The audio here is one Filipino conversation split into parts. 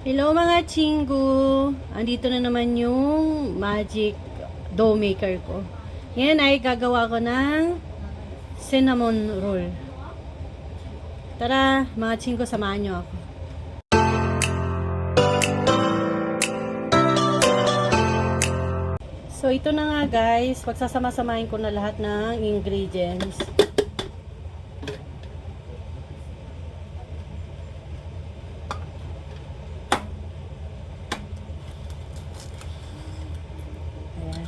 Hello mga chinggo! Andito na naman yung magic dough maker ko. Ngayon ay gagawa ko ng cinnamon roll. Tara mga chinggo, samahan nyo ako. So ito na nga guys, pagsasama-samahin ko na lahat ng ingredients. Ayan.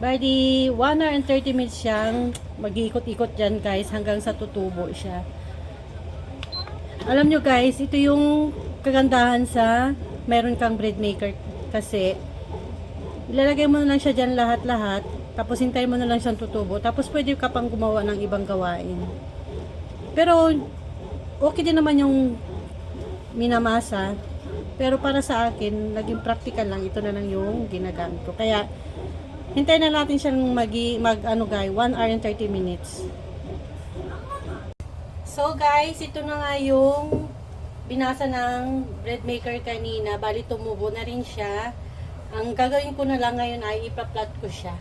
Bali, 1 hour and 30 minutes siyang mag-iikot-ikot dyan guys hanggang sa tutubo siya. Alam nyo guys, ito yung kagandahan sa meron kang bread maker kasi ilalagay mo na lang siya dyan lahat-lahat tapos hintayin mo na lang siyang tutubo tapos pwede ka pang gumawa ng ibang gawain. Pero okay din naman yung minamasa pero para sa akin, naging practical lang. Ito na lang yung ginagamit ko. Kaya, hintayin na natin siyang mag, mag ano guys, 1 hour and 30 minutes. So guys, ito na nga yung binasa ng bread maker kanina. Bali tumubo na rin siya. Ang gagawin ko na lang ngayon ay ipa-plot ko siya.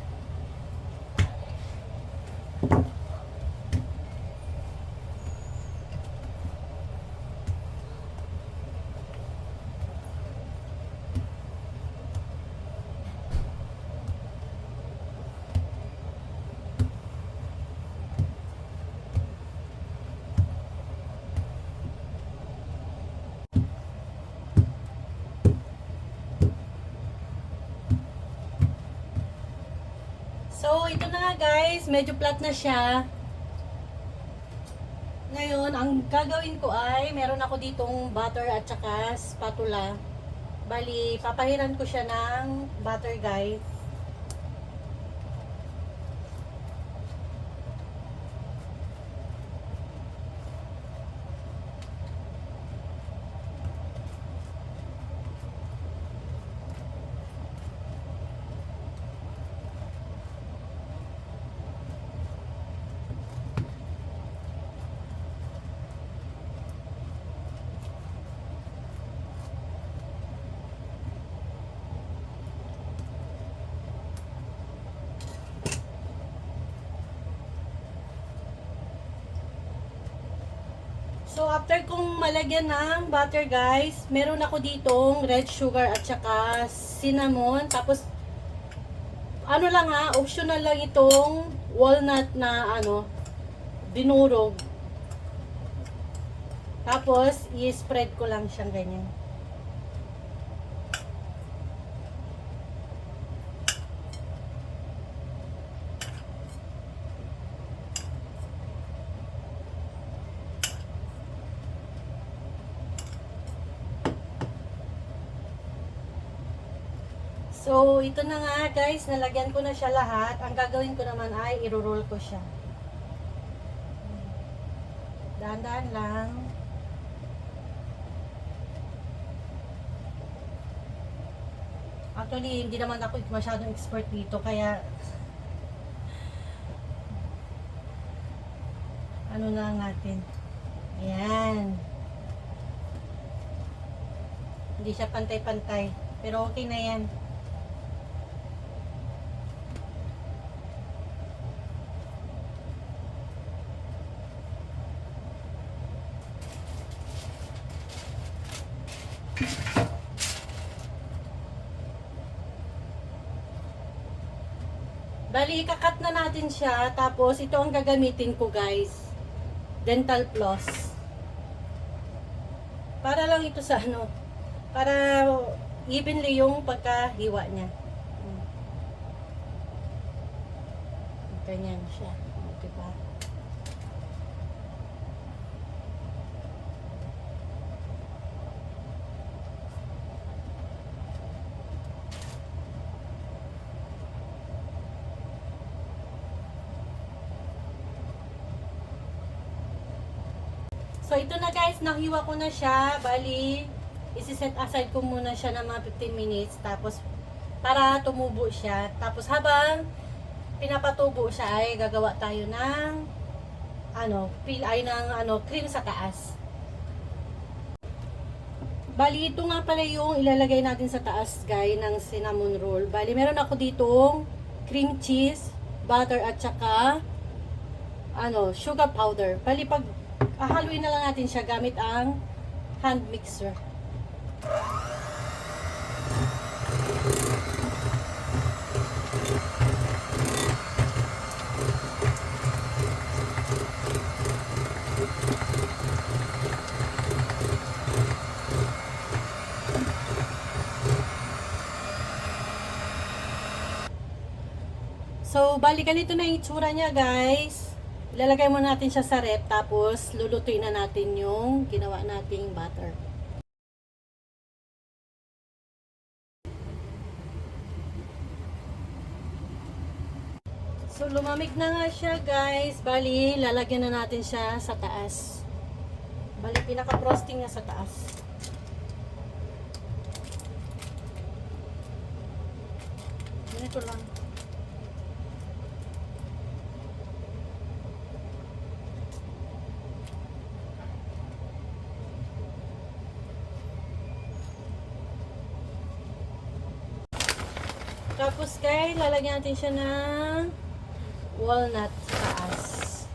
So, ito na nga guys, medyo flat na siya. Ngayon, ang gagawin ko ay, meron ako ditong butter at saka spatula. Bali, papahiran ko siya ng butter guys. So, after kong malagyan ng butter guys, meron ako ditong red sugar at saka cinnamon. Tapos, ano lang ha, optional lang itong walnut na ano, dinurog. Tapos, i-spread ko lang siyang ganyan. So, ito na nga guys, nalagyan ko na siya lahat. Ang gagawin ko naman ay iro-roll ko siya. Dahan-dahan lang. Actually, hindi naman ako masyadong expert dito, kaya ano na natin. Ayan. Hindi siya pantay-pantay. Pero okay na yan. Bali, ikakat na natin siya. Tapos, ito ang gagamitin ko, guys. Dental floss. Para lang ito sa ano. Para evenly yung pagkahiwa niya. Hmm. Ganyan siya. So, ito na guys, nahiwa ko na siya. Bali, isi-set aside ko muna siya ng mga 15 minutes. Tapos, para tumubo siya. Tapos, habang pinapatubo siya ay gagawa tayo ng ano, pil ay ng ano, cream sa taas. Bali, ito nga pala yung ilalagay natin sa taas, guys, ng cinnamon roll. Bali, meron ako ditong cream cheese, butter, at saka ano, sugar powder. Bali, pag ahaluin na lang natin siya gamit ang hand mixer. So, bali ganito na yung itsura niya, guys. Ilalagay muna natin siya sa rep, tapos lulutuin na natin yung ginawa nating butter. So, lumamig na nga siya, guys. Bali, lalagyan na natin siya sa taas. Bali, pinaka-frosting niya sa taas. Tapos guys, lalagyan natin siya ng walnut taas.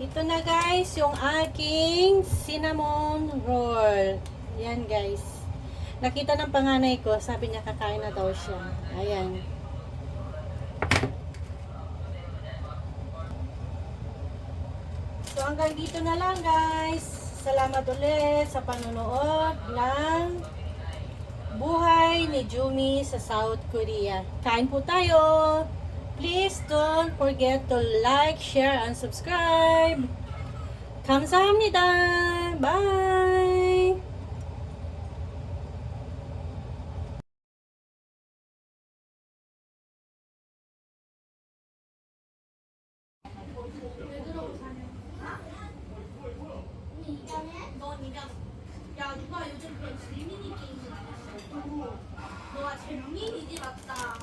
Ito na guys, yung aking cinnamon roll. Yan guys. Nakita ng panganay ko, sabi niya kakain na daw siya. Ayan. So hanggang dito na lang guys. Salamat ulit sa panonood ng buhay ni Jumi sa South Korea. Kain po tayo. Please don't forget to like, share, and subscribe. 감사합니다. Bye. 야 누가 요즘 그 재민이 게임 하냐고. 너가 재민이지 맞다